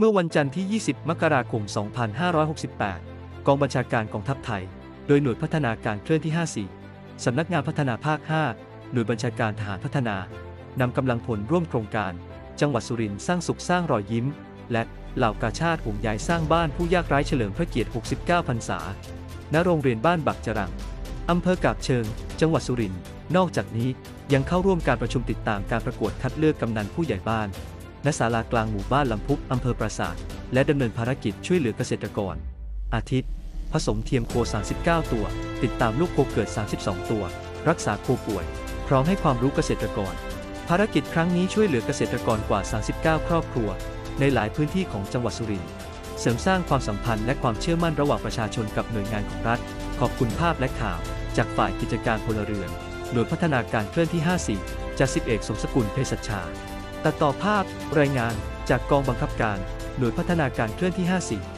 เมื่อวันจันทร์ที่ 20 มกราคม 2568 กองบัญชาการกองทัพไทย โดยหน่วยพัฒนาการเคลื่อนที่ 54 สำนักงานพัฒนาภาค 5 หน่วยบัญชาการทหารพัฒนานำกำลังพลร่วมโครงการ จังหวัดสุรินทร์สร้างสุขสร้างรอยยิ้ม และเหล่ากาชาติห่วงใยสร้างบ้านผู้ยากไร้เฉลิมพระเกียรติ 69 พรรษา ณ โรงเรียนบ้านบักจรัง อำเภอกาบเชิง จังหวัดสุรินทร์ นอกจากนี้ยังเข้าร่วมการประชุมติดตามการประกวดคัดเลือกกำนันผู้ใหญ่บ้าน ณศาลากลางหมู่บ้านลำพุกอำเภอปราสาท และดำเนินภารกิจช่วยเหลือเกษตรกร อาทิตย์ ผสมเทียมโค 39 ตัว ติดตามลูกโคเกิด 32 ตัว รักษาโคป่วย พร้อมให้ความรู้เกษตรกร ภารกิจครั้งนี้ช่วยเหลือเกษตรกรกว่า 39 ครอบครัว ในหลายพื้นที่ของจังหวัดสุรินทร์เสริมสร้างความสัมพันธ์และความเชื่อมั่นระหว่างประชาชนกับหน่วยงานของรัฐ ขอบคุณภาพและข่าว จากฝ่ายกิจการพลเรือน หน่วยพัฒนาการเคลื่อนที่ 54จากสิบเอกสมสกุลเภสัชชา ตัดต่อภาพ รายงานจากกองบังคับการ หน่วยพัฒนาการเคลื่อนที่ 54